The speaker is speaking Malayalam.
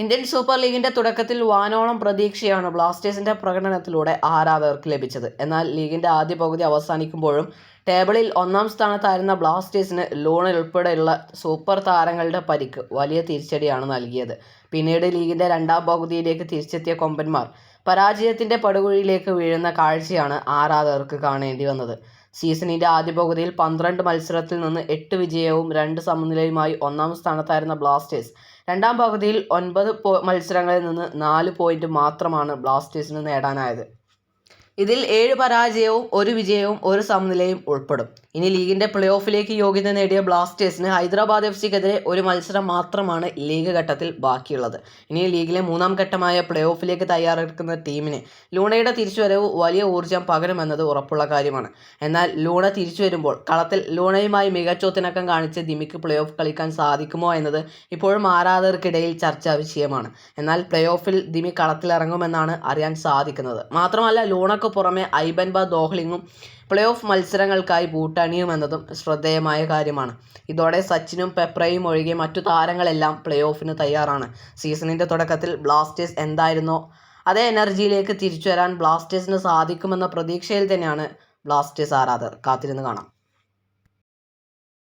ഇന്ത്യൻ സൂപ്പർ ലീഗിന്റെ തുടക്കത്തിൽ വാനോളം പ്രതീക്ഷയാണ് ബ്ലാസ്റ്റേഴ്സിന്റെ പ്രകടനത്തിലൂടെ ആരാധകർക്ക് ലഭിച്ചത്. എന്നാൽ ലീഗിന്റെ ആദ്യ പകുതി അവസാനിക്കുമ്പോഴും ടേബിളിൽ ഒന്നാം സ്ഥാനത്തായിരുന്ന ബ്ലാസ്റ്റേഴ്സിന് ലോണിൽ ഉൾപ്പെടെയുള്ള സൂപ്പർ താരങ്ങളുടെ പരിക്ക് വലിയ തിരിച്ചടിയാണ് നൽകിയത്. പിന്നീട് ലീഗിന്റെ രണ്ടാം പകുതിയിലേക്ക് തിരിച്ചെത്തിയ കൊമ്പന്മാർ പരാജയത്തിന്റെ പടുകുഴിയിലേക്ക് വീഴുന്ന കാഴ്ചയാണ് ആരാധകർക്ക് കാണേണ്ടി വന്നത്. സീസണിന്റെ ആദ്യ പകുതിയിൽ പന്ത്രണ്ട് മത്സരത്തിൽ നിന്ന് എട്ട് വിജയവും രണ്ട് സമനിലയുമായി ഒന്നാം സ്ഥാനത്തായിരുന്ന ബ്ലാസ്റ്റേഴ്സ്. രണ്ടാം പകുതിയിൽ ഒൻപത് മത്സരങ്ങളിൽ നിന്ന് നാല് പോയിന്റ് മാത്രമാണ് ബ്ലാസ്റ്റേഴ്സിന് നേടാനായത്. ഇതിൽ ഏഴ് പരാജയവും ഒരു വിജയവും ഒരു സമനിലയും ഉൾപ്പെടും. ഇനി ലീഗിന്റെ പ്ലേ ഓഫിലേക്ക് യോഗ്യത നേടിയ ബ്ലാസ്റ്റേഴ്സിന് ഹൈദരാബാദ് എഫ് സിക്കെതിരെ ഒരു മത്സരം മാത്രമാണ് ലീഗ് ഘട്ടത്തിൽ ബാക്കിയുള്ളത്. ഇനി ലീഗിലെ മൂന്നാം ഘട്ടമായ പ്ലേ ഓഫിലേക്ക് തയ്യാറെടുക്കുന്ന ടീമിന് ലൂണയുടെ തിരിച്ചുവരവ് വലിയ ഊർജം പകരുമെന്നത് ഉറപ്പുള്ള കാര്യമാണ്. എന്നാൽ ലൂണ തിരിച്ചു വരുമ്പോൾ കളത്തിൽ ലൂണയുമായി മികച്ചൊത്തിണക്കം കാണിച്ച് ദിമിക്ക് പ്ലേ ഓഫ് കളിക്കാൻ സാധിക്കുമോ എന്നത് ഇപ്പോഴും ആരാധകർക്കിടയിൽ ചർച്ചാ വിഷയമാണ് എന്നാൽ പ്ലേ ഓഫിൽ ദിമി കളത്തിലിറങ്ങുമെന്നാണ് അറിയാൻ സാധിക്കുന്നത്. മാത്രമല്ല ലൂണക്ക് പുറമെ ഐബൻബ ദോഹ്ലിങ്ങും പ്ലേ ഓഫ് മത്സരങ്ങൾക്കായി ബൂട്ടണിയുമെന്നതും ശ്രദ്ധേയമായ കാര്യമാണ്. ഇതോടെ സച്ചിനും പെപ്രയും ഒഴികെ മറ്റു താരങ്ങളെല്ലാം പ്ലേ ഓഫിന് തയ്യാറാണ്. സീസണിന്റെ തുടക്കത്തിൽ ബ്ലാസ്റ്റേഴ്സ് എന്തായിരുന്നോ അതേ എനർജിയിലേക്ക് തിരിച്ചു വരാൻ ബ്ലാസ്റ്റേഴ്സിന് സാധിക്കുമെന്ന പ്രതീക്ഷയിൽ തന്നെയാണ് ബ്ലാസ്റ്റേഴ്സ് ആരാധകർ. കാത്തിരുന്ന് കാണാം.